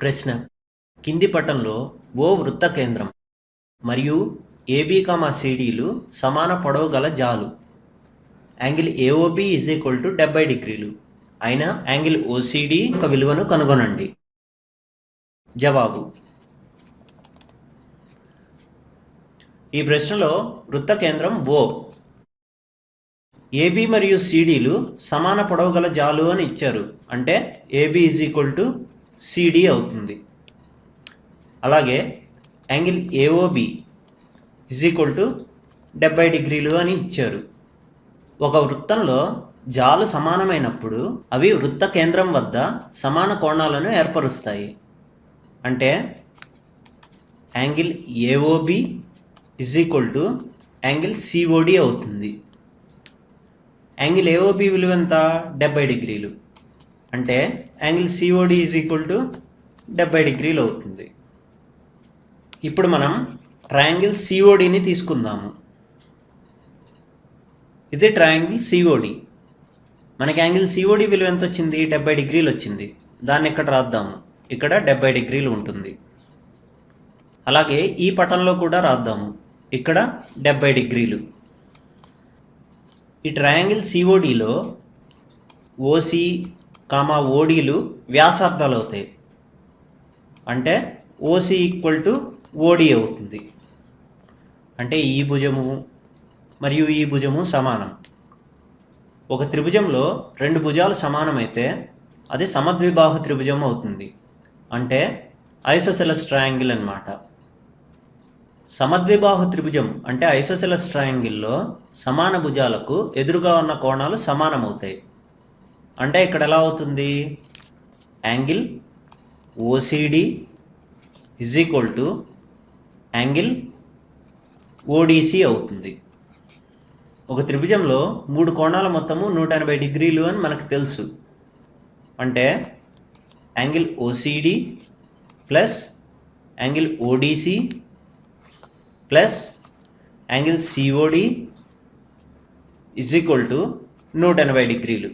ప్రశ్న. కింది పటంలో ఓ వృత్త కేంద్రం మరియు ఏబీ కామా సిడీలు సమాన పొడవు గల జాలు. Angle AOB is equal to డెబ్బై డిగ్రీలు. అయిన యాంగిల్ ఓసిడి యొక్క విలువను కనుగొనండి. జవాబు. ఈ ప్రశ్నలో వృత్త కేంద్రం ఓ. ఏబి మరియు సిడీలు సమాన పొడవు గల జాలు అని ఇచ్చారు. అంటే AB is equal to CD అవుతుంది. అలాగే angle AOB is equal to డెబ్బై డిగ్రీలు అని ఇచ్చారు. ఒక వృత్తంలో జాలు సమానమైనప్పుడు అవి వృత్త కేంద్రం వద్ద సమాన కోణాలను ఏర్పరుస్తాయి. అంటే angle AOB is equal to angle COD అవుతుంది. యాంగిల్ ఏఓబి విలువ ఎంత? డెబ్బై డిగ్రీలు. అంటే angle COD is equal to డెబ్బై డిగ్రీలు అవుతుంది. ఇప్పుడు మనం ట్రయాంగిల్ సిఓడిని తీసుకుందాము. ఇది ట్రయాంగిల్ సిఓడి మనకి యాంగిల్ సిఓడి విలువ ఎంత వచ్చింది డెబ్బై డిగ్రీలు వచ్చింది. దాన్ని ఇక్కడ రాద్దాము. ఇక్కడ డెబ్బై డిగ్రీలు ఉంటుంది. అలాగే ఈ పటంలో కూడా రాద్దాము. ఇక్కడ డెబ్బై డిగ్రీలు. ఈ ట్రయాంగిల్ సిఓడిలో ఓసి కామా ఓడీలు వ్యాసార్థాలు అవుతాయి అంటే ఓసీ ఈక్వల్ టు ఓడి అవుతుంది. అంటే ఈ భుజము మరియు ఈ భుజము సమానం. ఒక త్రిభుజంలో రెండు భుజాలు సమానమైతే అది సమద్విబాహు త్రిభుజం అవుతుంది. అంటే ఐసోసెలస్ ట్రయాంగిల్ అన్నమాట. సమద్విబాహు త్రిభుజం అంటే ఐసోసెలస్ ట్రయాంగిల్లో సమాన భుజాలకు ఎదురుగా ఉన్న కోణాలు సమానమవుతాయి. అంటే ఇక్కడ ఎలా అవుతుంది? Angle OCD is equal to angle ODC అవుతుంది. ఒక త్రిభుజంలో మూడు కోణాల మొత్తము నూట ఎనభై డిగ్రీలు అని మనకు తెలుసు. అంటే angle OCD plus angle ODC plus angle COD is equal to నూట ఎనభై డిగ్రీలు.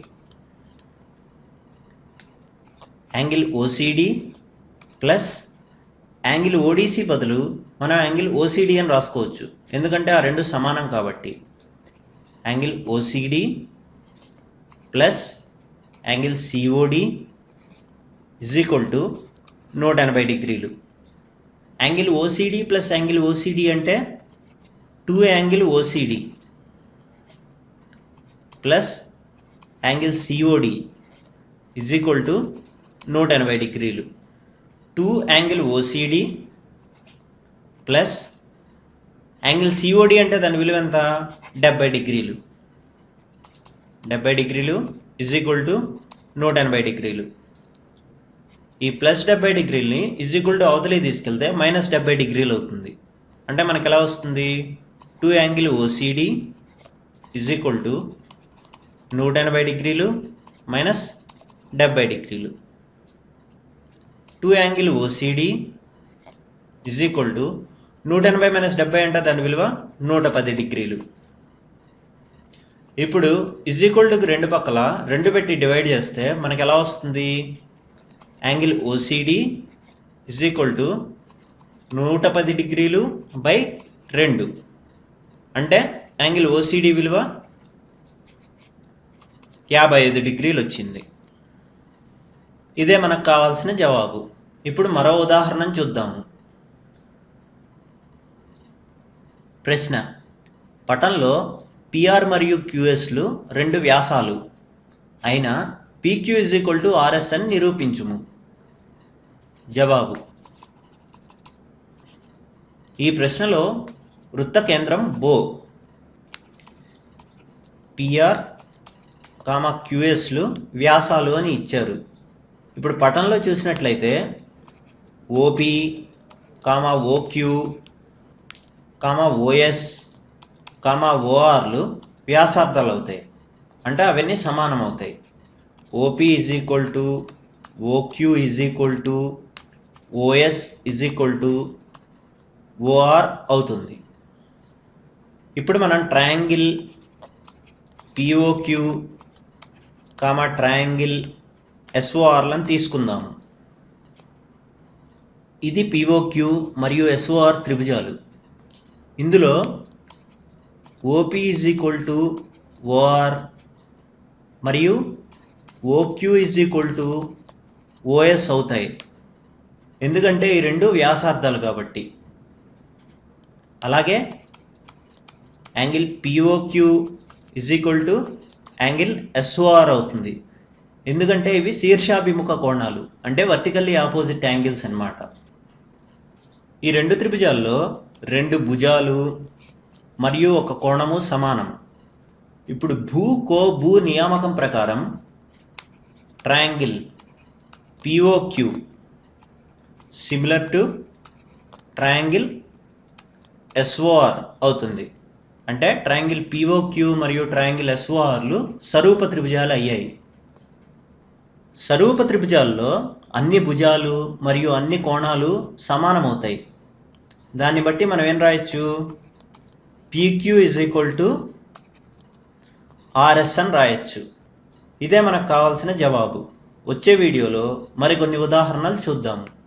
Angle OCD plus angle ODC బదులు మనం యాంగిల్ ఓసిడి అని రాసుకోవచ్చు. ఎందుకంటే ఆ రెండు సమానం కాబట్టి. Angle OCD plus angle COD is equal to నూట ఎనభై డిగ్రీలు. Angle OCD plus angle OCD అంటే two angle OCD plus angle COD is equal to నూట ఎనభై డిగ్రీలు. Two angle OCD plus angle COD అంటే దాని విలువ ఎంత? డెబ్బై డిగ్రీలు. డెబ్బై డిగ్రీలు ఇజ్ ఈక్వల్ టు నూట ఎనభై డిగ్రీలు. ఈ ప్లస్ డెబ్బై డిగ్రీలని ఇజ్ ఈక్వల్ టు అవతలి తీసుకెళ్తే మైనస్ డెబ్బై డిగ్రీలు అవుతుంది. అంటే మనకి ఎలా వస్తుంది? Two angle OCD is equal to నూట ఎనభై డిగ్రీలు మైనస్ డెబ్బై డిగ్రీలు. Two angle OCD is equal to నూట ఎనభై మైనస్ డెబ్బై అంటే దాని విలువ నూట పది డిగ్రీలు. ఇప్పుడు ఇజ్ ఈక్వల్ టుకి రెండు పక్కల రెండు పెట్టి డివైడ్ చేస్తే మనకు ఎలా వస్తుంది? Angle OCD is equal to నూట పది డిగ్రీలు బై రెండు. అంటే యాంగిల్ ఓసిడి విలువ యాభై ఐదు డిగ్రీలు వచ్చింది. ఇదే మనకు కావాల్సిన జవాబు. ఇప్పుడు మరో ఉదాహరణ చూద్దాము. ప్రశ్న. పటంలో పిఆర్ మరియు క్యూఎస్లు రెండు వ్యాసాలు. అయినా PQ is equal to RS అని నిరూపించుము. జవాబు. ఈ ప్రశ్నలో వృత్త కేంద్రం బో పిఆర్ కామా క్యూఎస్లు వ్యాసాలు అని ఇచ్చారు. ఇప్పుడు పటంలో చూసినట్లయితే OP comma OQ comma OS comma ఓఆర్లు వ్యాసార్థాలు అవుతాయి. అంటే అవన్నీ సమానం అవుతాయి. OP is equal to OQ is equal to OS is equal to OR అవుతుంది. ఇప్పుడు మనం ట్రయాంగిల్ పిఓక్యూ కామా ట్రయాంగిల్ ఎస్ఓఆర్లను తీసుకుందాము. ఇది పిఓక్యూ మరియు ఎస్ఓఆర్ త్రిభుజాలు. ఇందులో OP is equal to OR మరియు OQ is equal to OS అవుతాయి. ఎందుకంటే ఈ రెండు వ్యాసార్థాలు కాబట్టి. అలాగే angle POQ is equal to angle SOR అవుతుంది. ఎందుకంటే ఇవి శీర్షాభిముఖ కోణాలు అంటే వర్టికల్లీ ఆపోజిట్ యాంగిల్స్ అన్నమాట. ఈ రెండు త్రిభుజాల్లో రెండు భుజాలు మరియు ఒక కోణము సమానం. ఇప్పుడు భూ కో భూ నియామకం ప్రకారం triangle POQ similar to triangle SOR అవుతుంది. అంటే ట్రయాంగిల్ పిఓక్యూ మరియు ట్రయాంగిల్ ఎస్ఓఆర్లు సరూప త్రిభుజాలు అయ్యాయి. స్వరూప త్రిభుజాల్లో అన్ని భుజాలు మరియు అన్ని కోణాలు సమానమవుతాయి. దాన్ని బట్టి మనం ఏం రాయొచ్చు? PQ is equal to RS అని రాయొచ్చు. ఇదే మనకు కావాల్సిన జవాబు. వచ్చే వీడియోలో మరికొన్ని ఉదాహరణలు చూద్దాము